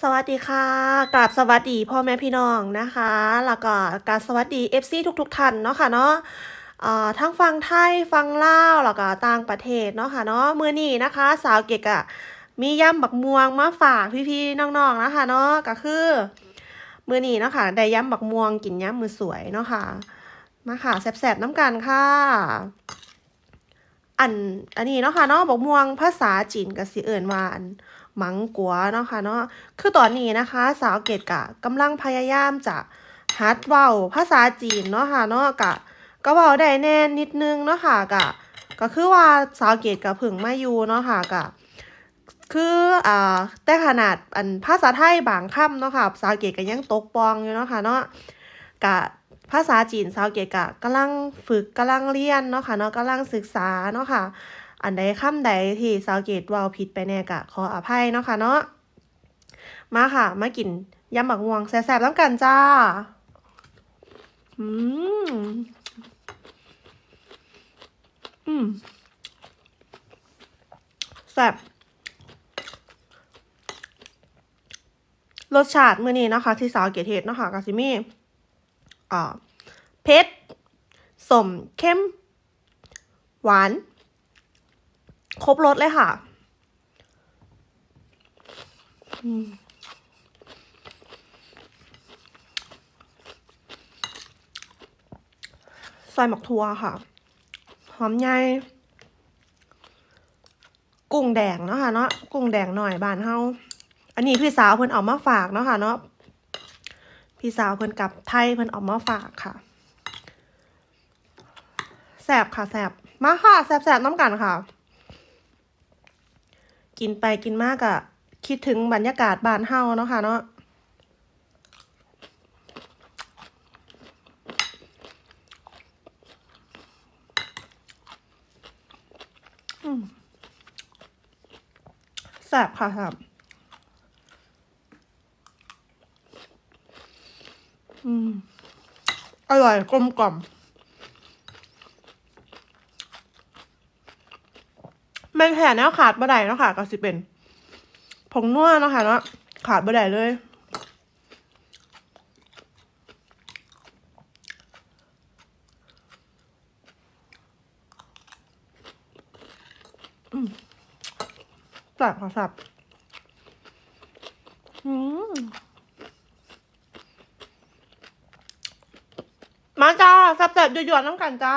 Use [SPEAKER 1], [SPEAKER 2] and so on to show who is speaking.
[SPEAKER 1] สวัสดีค่ะกราบสวัสดีพ่อแม่พี่น้องนะคะ แล้วก็การสวัสดี FC ทุกๆท่านเนาะค่ะเนาะทั้งฟังไทยฟังลาวแล้วก็ต่างประเทศเนาะค่ะเนาะมื้อนี้นะคะ สาวเกกอะมียำบักม่วงมาฝากพี่ๆน้องๆนะคะเนาะก็คือมื้อนี้เนาะค่ะได้ยำบักม่วงกินยำมือสวยเนาะค่ะมาค่ะแซ่บๆน้ำกันค่ะอันอันนี้เนาะค่ะเนาะบักม่วงภาษาจีนก็สิเอิ้นว่าน มังกัวเนาะค่ะเนาะคือตอนนี้นะคะ สาวเกดกะกำลังพยายามจะฮัดเว้าภาษาจีนเนาะค่ะเนาะกะก็เว้าได้แน่นนิดนึงเนาะค่ะกะก็คือว่าสาวเกดกะเพึ่งมาอยู่เนาะค่ะกะคืออ่าแต่ขนาดอันภาษาไทยบางคำเนาะค่ะสาวเกดก็ยังตกปองอยู่เนาะค่ะเนาะกะภาษาจีนสาวเกดกะกำลังฝึกกำลังเรียนเนาะค่ะเนาะกำลังศึกษาเนาะค่ะ อันใดคำใดที่สาวเกตว่าผิดไปแน่กะขออภัยเนาะค่ะเนาะมาค่ะ มากินยำบักม่วงแซ่บๆแล้วกันจ้า อืม อืมแซ่บรสชาติมื้อนี้นะคะ ที่สาวเกตเฮ็ดเนาะค่ะกาซิมีอ่าเผ็ดสมเข้ม หวาน ครบรสเลยค่ะอืมใส่หมักทัวค่ะ หอมใหญ่กุ้งแดงเนาะค่ะเนาะกุ้งแดงหน่อยบานเฮาอันนี้พี่สาวเพิ่นเอามาฝากเนาะค่ะเนาะพี่สาวเพิ่นกลับไทยเพิ่นเอามาฝากค่ะแสบค่ะแสบมาค่ะแสบแสบน้ำกันค่ะ กินไปกินมากอะคิดถึงบรรยากาศบ้านเฮาเนาะค่ะเนาะแซ่บค่ะแซ่บอืม อร่อยกลมกล่อม แม่งแห่แนวขาดบ่ได้เนาะค่ะก็สิเป็นผงนัวเนาะค่ะเนาะขาดบ่ได้เลยอืมสับค่ะสับมาจ้าสับๆหยวนๆน้ำกันจ้า